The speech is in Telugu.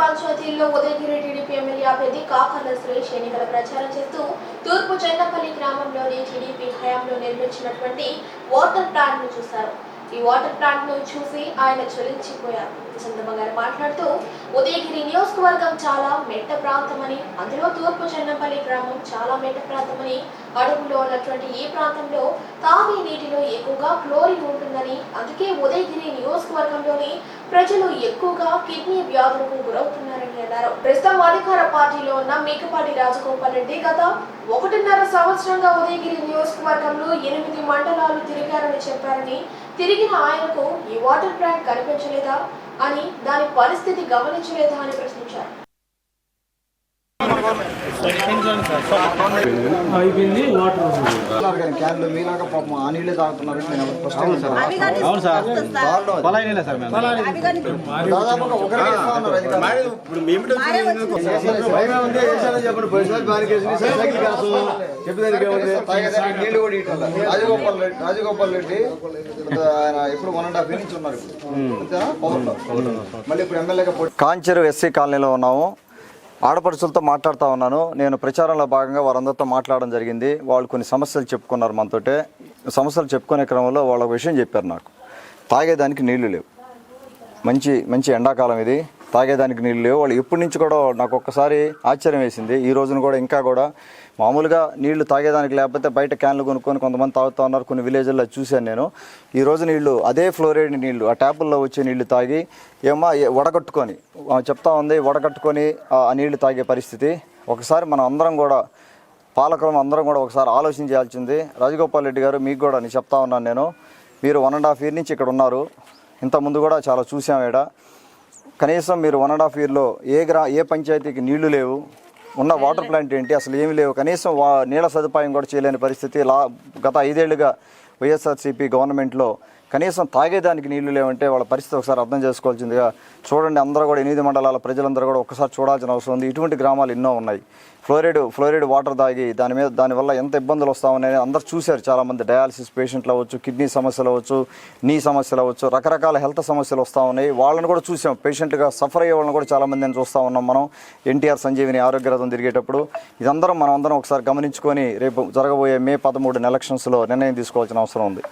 పంచాయతీల్లో ఉదయగిరి టీడీపీ ఎమ్మెల్యే అభ్యర్థి కాకర్ల సురేష్ ఎన్నికల ప్రచారం చేస్తూ తూర్పు చెన్నపల్లి గ్రామంలోని టీడీపీ హయాంలో నిర్మించినటువంటి వాటర్ ప్లాంట్ను చూశారు. ఈ వాటర్ ప్లాంట్ను చూసి ఆయన చలించిపోయారు. చందమ్మ గారు మాట్లాడుతూ ఉదయగిరి నియోజకవర్గం చాలా మెట్ట ప్రాంతమని అందులో తూర్పు చెన్నపల్లి గ్రామం చాలా మెట్ట ప్రాంతమని అడవుల్లో ఉన్నటువంటి ఈ ప్రాంతంలో తాగే నీటిలో ఎక్కువగా క్లోరిన్ ఉంటుందని అందుకే ఉదయగిరి నియోజకవర్గంలోని ప్రజలు ఎక్కువగా కిడ్నీ వ్యాధులకు గురవుతున్నారని అన్నారు. ప్రస్తుతం అధికార పార్టీలో ఉన్న మేకపాటి రాజగోపాల్ రెడ్డి గత ఒకటిన్నర సంవత్సరంగా ఉదయగిరి నియోజకవర్గంలో ఎనిమిది మండలాలు తిరిగారని చెప్పారని తిరిగిన ఆయనకు ఈ వాటర్ ప్లాంట్ కనిపించలేదా అని దాని పరిస్థితి గమనించలేదా అని ప్రశ్నించారు. అయిపోయింది వాటర్ క్యాన్లు మీలాగా పాపం ఆ నీళ్ళే తాగుతున్నారు. అవును సార్. పలాయి నీళ్ళే మేము? దాదాపుగా ఒకరికి కూడా. రాజగోపాల్ రెడ్డి రాజగోపాల్ రెడ్డి కొంత ఆయన ఇప్పుడు వన్ అండ్ హాఫ్ ఇయర్ నుంచి ఉన్నారు ఇప్పుడు. అంతేనా? పవర్లో. మళ్ళీ ఇప్పుడు ఎమ్మెల్యేగా పోటీ కాంచెరు ఎస్సీ కాలనీలో ఉన్నాము. ఆడపడుచులతో మాట్లాడుతూ ఉన్నాను. నేను ప్రచారంలో భాగంగా వారందరితో మాట్లాడడం జరిగింది. వాళ్ళు కొన్ని సమస్యలు చెప్పుకున్నారు మనతోటే. సమస్యలు చెప్పుకునే క్రమంలో వాళ్ళ ఒక విషయం చెప్పారు నాకు. తాగేదానికి నీళ్ళు లేవు. మంచి మంచి ఎండాకాలం ఇది. తాగేదానికి నీళ్ళు లేవు. వాళ్ళు ఎప్పటి నుంచి కూడా నాకు ఒక్కసారి ఆశ్చర్యం వేసింది. ఈ రోజున కూడా ఇంకా కూడా మామూలుగా నీళ్ళు తాగేదానికి లేకపోతే బయట క్యాన్లు కొనుక్కొని కొంతమంది తాగుతూ ఉన్నారు. కొన్ని విలేజ్ల్లో చూశాను నేను. ఈ రోజు నీళ్ళు అదే ఫ్లోరైడ్ నీళ్ళు ఆ ట్యాపుల్లో వచ్చే నీళ్ళు తాగి ఏమో వడగట్టుకొని చెప్తా ఉంది వడగట్టుకొని ఆ నీళ్ళు తాగే పరిస్థితి. ఒకసారి మనం అందరం కూడా పాలకులం అందరం కూడా ఒకసారి ఆలోచన చేయాల్సింది. రాజగోపాల్ రెడ్డి గారు మీకు కూడా నేను చెప్తా ఉన్నాను నేను. మీరు వన్ అండ్ హాఫ్ ఇయర్ నుంచి ఇక్కడ ఉన్నారు. ఇంత ముందు కూడా చాలా చూసాం ఈడ. కనీసం మీరు వన్ అండ్ హాఫ్ ఇయర్లో ఏ గ్రా ఏ పంచాయతీకి నీళ్ళు లేవు ఉన్న వాటర్ ప్లాంట్ ఏంటి అసలు ఏమి లేవు. కనీసం వా నీళ్ళ సదుపాయం కూడా చేయలేని పరిస్థితి. లా గత ఐదేళ్ళుగా వైఎస్ఆర్సీపీ గవర్నమెంట్లో కనీసం తాగేదానికి నీళ్ళు లేవంటే వాళ్ళ పరిస్థితి ఒకసారి అర్థం చేసుకోవాల్సిందిగా చూడండి. అందరూ కూడా ఎనిమిది మండలాల ప్రజలందరూ కూడా ఒకసారి చూడాల్సిన అవసరం ఉంది. ఇటువంటి గ్రామాలు ఎన్నో ఉన్నాయి. ఫ్లోరైడ్ ఫ్లోరైడ్ వాటర్ తాగి దాని మీద దానివల్ల ఎంత ఇబ్బందులు వస్తా అందరు అందరూ చూశారు. చాలామంది డయాలసిస్ పేషెంట్లు అవ్వచ్చు కిడ్నీ సమస్యలు అవ్వచ్చు నీ సమస్యలు అవ్వచ్చు రకరకాల హెల్త్ సమస్యలు వస్తూ ఉన్నాయి. వాళ్ళని కూడా చూసాం. పేషెంట్గా సఫర్ అయ్యే వాళ్ళని కూడా చాలామందిని చూస్తూ ఉన్నాం మనం. ఎన్టీఆర్ సంజీవిని ఆరోగ్య రథం తిరిగేటప్పుడు ఇదందరం మనం అందరం ఒకసారి గమనించుకొని రేపు జరగబోయే మే పదమూడు ఎలక్షన్స్లో నిర్ణయం తీసుకోవాల్సిన అవసరం ఉంది.